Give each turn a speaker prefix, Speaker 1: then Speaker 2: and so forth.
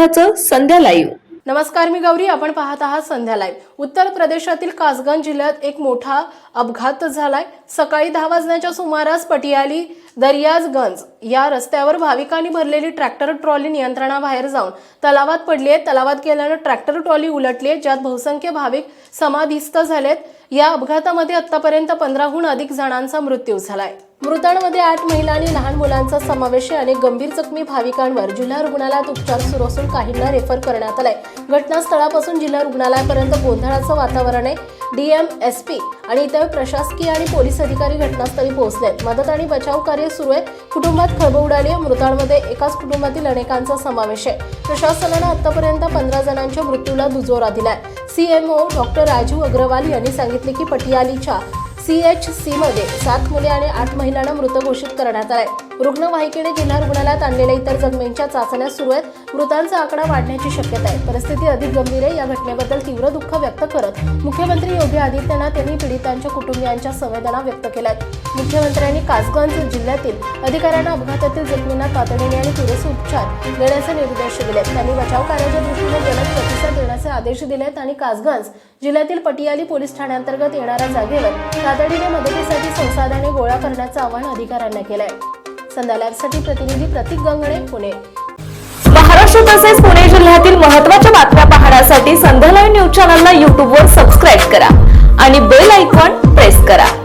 Speaker 1: विरोधाचं संध्या live
Speaker 2: नमस्कार मी गौरी आपण पाहत आहात संध्या लाईव्ह उत्तर प्रदेशातील कासगंज जिल्ह्यात एक मोठा अपघात झालाय. सकाळी दहा वाजण्याच्या सुमारास पटियाली दर्याजगंज या रस्त्यावर भाविकांनी भरलेली ट्रॅक्टर ट्रॉली नियंत्रणाबाहेर जाऊन तलावात पडली आहे तलावात गेल्यानं ट्रॅक्टर ट्रॉली उलटली आहे ज्यात बहुसंख्य भाविक समाधिस्थ झालेत. या अपघातामध्ये आतापर्यंत पंधराहून अधिक जणांचा मृत्यू झालाय. मृतांमध्ये आठ महिला आणि लहान मुलांचा समावेश आहे अनेक गंभीर जखमी भाविकांवर जिल्हा रुग्णालयात उपचार सुरू असून काहींना रेफर करण्यात आलाय. घटनास्थळापासून जिल्हा रुग्णालयापर्यंत गोंधळाचं वातावरण आहे. डीएम एस पी आणि इतर प्रशासकीय आणि पोलीस अधिकारी घटनास्थळी पोहोचले मदत आणि बचाव कार्य सुरू आहे कुटुंबात खळबळ उडाली आहे. मृतांमध्ये एकाच कुटुंबातील अनेकांचा समावेश आहे. प्रशासनानं आतापर्यंत पंधरा जणांच्या मृत्यूला दुजोरा दिलाय. सीएमओ डॉक्टर राजू अग्रवाल यांनी सांगितले की पटियालीच्या सी एच सीमध्ये सात मुले आणि आठ महिलांना मृत घोषित करण्यात आलाय. रुग्णवाहिकेने जिल्हा रुग्णालयात आणलेल्या इतर जखमींच्या चाचण्या सुरू आहेत. मृतांचा आकडा वाढण्याची शक्यता आहे. परिस्थिती अधिक गंभीर आहे. या घटनेबद्दल तीव्र दुःख व्यक्त करत मुख्यमंत्री योगी आदित्यनाथ यांनी पीडितांच्या कुटुंबियांच्या संवेदना व्यक्त केल्या आहेत. मुख्यमंत्र्यांनी कासगंज जिल्ह्यातील अधिकाऱ्यांना अपघातातील जखमींना तातडीने आणि पुरेसे उपचार देण्याचे निर्देश दिले त्यांनी बचाव कार्याच्या दृष्टीने जलद प्रतिसाद देण्याचे आदेश दिलेत आणि कासगंज जिल्ह्यातील पटियाली पोलीस ठाण्याअंतर्गत येणाऱ्या जागेवर तातडीने मदतीसाठी संसाधने गोळा करण्याचं आवाहन अधिकाऱ्यांना केलं आहे. संध्या लाईव्हसाठी प्रतिनिधी प्रतीक गंगणे पुणे.
Speaker 1: महाराष्ट्र तसेच पुणे जिल्ह्यातील महत्त्वाच्या बातम्या पाहण्यासाठी संध्या लाईव्ह न्यूज चॅनलला यूट्यूबवर सबस्क्राईब करा आणि बेल आयकॉन